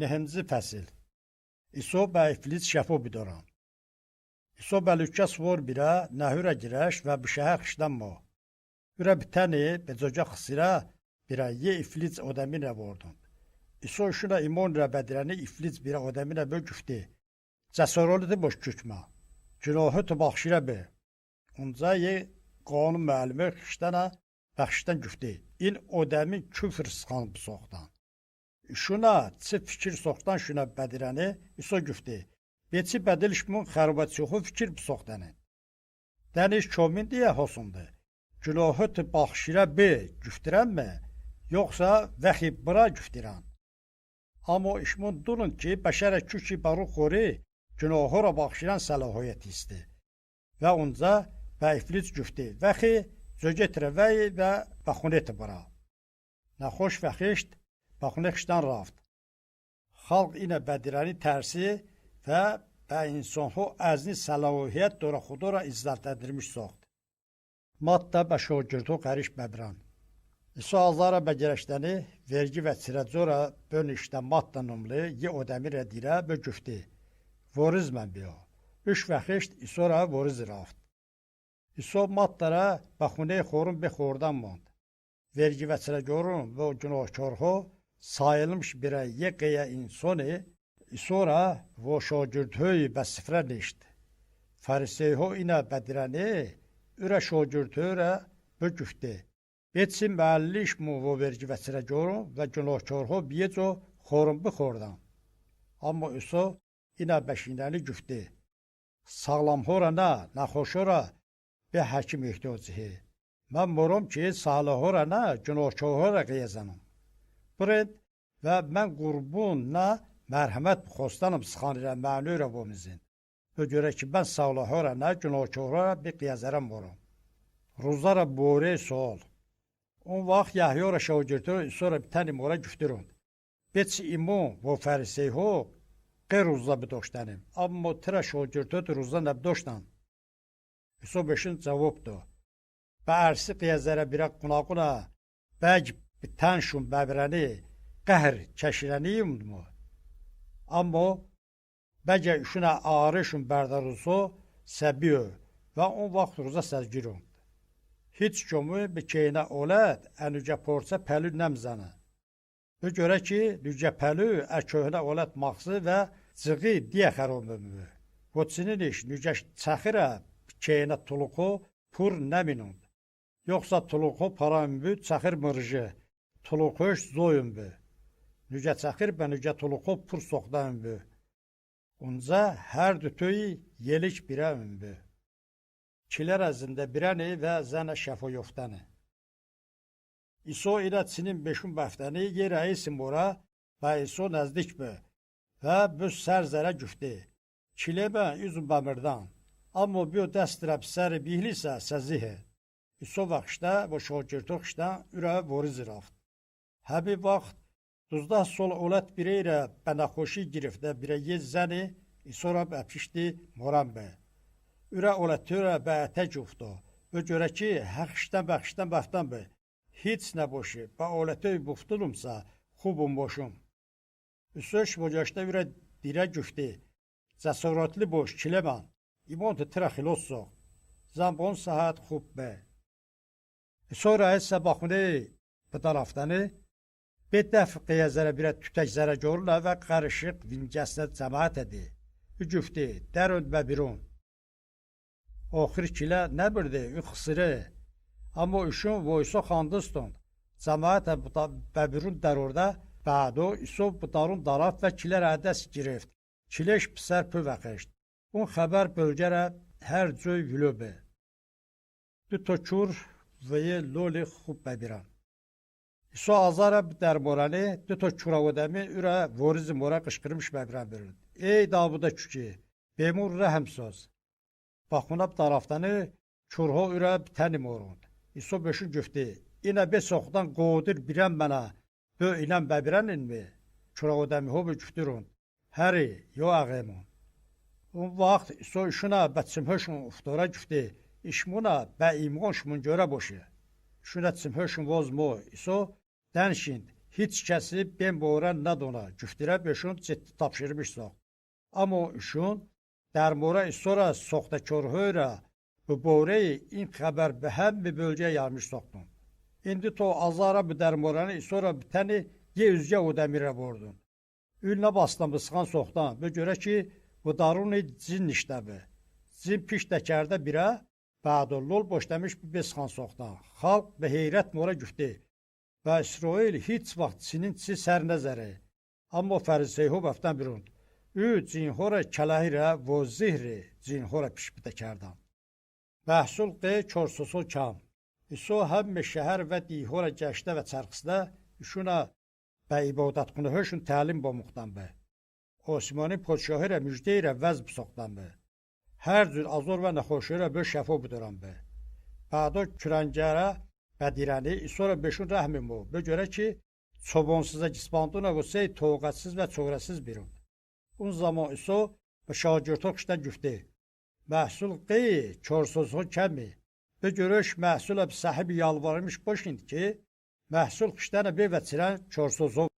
Nəhəmzi fəsil. İso bə iflic şəfo bidoran. İso bə lükə svor birə nəhürə girəş və bişəhə xişdən mo. Ürə bitəni becocə xısira birə ye iflic odəminə vordun. İso şuna imon rə bədirəni iflic birə odəminə bö güfti. Cəsarəti boş kükmə. Günahı tu baxşirə be. Onca ye qanun müəllimi xişdənə bəxşdən güfti. İn odəmin küfr sıxan bu soxdan. Şuna çi fikir soxdan şuna bədirəni İso güfti. Beçi bədilişmun xərbəçoxu fikir bu soxdanı. Dəniş çomin deyə hosundu. Günahı tu baxşirə be güftirənmə, yoxsa vəxib bıra güftiran. Amma işmun durun ki, bəşərə küşi baru xori günahı ra baxşiran səlahiyyət isti. Və onca bəyflic güfti. Vəxi zöcətrə vəyi və baxuneti bıra. Nəxoş vəxişt, baxunexşdən raft. Xalq inə bədirəni tərsi və bə insanhu əzni səlahiyyət dora xudora izzətləndirmiş soxd. Maddə bə şogirtu qəriş bəbran. İsa azara bəcərəşdəni vergi və çirəcora bön işdə maddə numlu ye odəmi rədirə bö güfti. Voriz mən biyo. Üç vəxişt İsora voriz raft. İso maddara baxune xorun be xordan mond. Vergi və çirəcorun və günahkarho sayılmış саилмш бире екея инсони, îsora voşogürdhöyî besifre nişt. Fariseyho îna bedireni, üre şogürdhöre büküftî. Betsî meallîş mu voverci vesirecoro ve günahçorho biyeco xorun bixordan. Amma îso îna beşîneli güftî. Sağlamhora na, naxoşora bi hekim ihtiyacihi. Mən morom ki, salihora na, günahçorhora qeyezanim. نه günahkar را qiyazanım. Burad və mən qurbun nə mərhəmət xostanım sıxanıram mənu ilə bu mizin. Bu görə ki mən salih ra nə günahkar ra bir qiyazarım morum. Ruzara bore sual. On vaxt Yahya ra şagirdlər sonra bir tane mora güftürün. Beç imon və fariseyho qəruzla bidoştanım. Amma tra şagirdlər ruzla nəbdoştan. Hüsobəşin cavabdı. Bərsi qiyazərə birə qunaquna bəg bitənşun bəbrəni qəhər kəşirəniyimdmu? Amma bəcə şuna arışun bərdarusu səbiyo və on vaxt ruza səzgirun. Hiç kömü bir keynə olət ənücə porsa pəlü nəmzənə. Bu görə ki, lücə pəlü əköhnə olət maqsı və cığı diyə xəromümü. Qoçinin iş lücə çəxirə keyinə tuluqu pur nəminun. Yoxsa tuluqu parambu çaxır mırjı, tuluquş zoyumbu. Nücə çaxır bə nücə tuluqu pur soxdanbu. Onca hər dütüy yelik birəmbu. Çilər əzində birəni və zənə şəfoyoftanı. İso ilə Çinin beşun bəftəni yer əyisin bora və İso nəzdik bə və büs sərzərə güfti. Çilə bə üzüm bəmirdan. Amma bio dəstirəb səri bihlisə səzihe. İso vaxtda və şogirtoxda ürə voriz raft. Həbi vaxt duzda sol olət bireylə bənaxoşi girifdə birə yez zəni İsora bəpişdi morambe. Ürə olətürə bəyətə cufdu. Və görə ki, həqşdən bəxşdən bəxtən be. Hiç nə boşu, bə olətə buftulumsa, xubum boşum. Üsöş bocaşda ürə dirə güfti. Cəsarətli boş, kiləman. ایمان ترخیلوسو زنبون ساعت خوب به sonra isə baxmını bu tərəfdəni به dəfqəyə zərə birə tütək zərə görülə və qarışıq dincəsinə cəmaət edi. Ücüfdi, dəröd və birun. Oxir kilə nə birdi, üxsiri. Amma üşün voysu xandıston. Cəmaət e, və birun dərorda bədu, isov budarun darat və kilər ədəs girift. Kiləş pisər püvəxeşt. Un xəbər bölgərə hər cöy yülübü. Dütokur və loli xubbəbiran. Su azara derborani dito çuravodemi üra vorizim ora kışkırmış mevran verin. Ey davuda çüki, bemur rehem söz. Bakunap taraftanı çurho üra tenim orun. İso beşin cüfti. İne be soğuktan qoğudur biren bana. Bö ilen bebirenin mi? Çuravodemi hobi cüftirun. Heri yo ağemun. Un vaxt so şuna betsim höşun uftora cüfti. İşmuna be imonşmun göre boşu. Şuna tsim höşun vozmo iso dənşind Hiç kəsi ben boğuran nə dona, güftürə beşun ciddi tapşırmış soq. Ama o işun, در مورد sonra ساختکار را bu boreyi این خبر به هم bir bölgeye yarmış soktun. İndi to azara bu dermoranı sonra bir tane ye üzge o demire vurdun. Ünle bastan bu sıkan soktan. Bu göre ki bu darun cin iştebi. Cin piş tekerde bire Ba'dullul boş demiş bir sıkan soktan. Halk ve heyret mora güfti. Ve İsrail hiç vaxt Çinin çi sernezeri. Amma fəriseyhu bəfdən birun. Ü cinhora kəlahirə və zihri cinhora pişbitə kərdan. Məhsul qı körsusu kam. İso həmmə şəhər və dihora gəşdə və çərqisdə şuna bə ibadət qını höşün təlim bomuqdan bə. Osmani podşahı ilə müjdə ilə vəzb soqdan bə. Hər cür azor və nəxoşu ilə bö şəfo buduran bə. Bədo kürəngərə və Bədirəni, sonra Beşun Rəhimov. Bə görə ki, çobonsuza gisbantuna qosey toğqatsız və çoğrasız bir un. Un zaman isə şagirdok işte güfte. Məhsul qey, çorsuzun kəmi. Bə görüş məhsulə sahibi yalvarmış boşun ki, məhsul qışdan bevətirən çorsuzun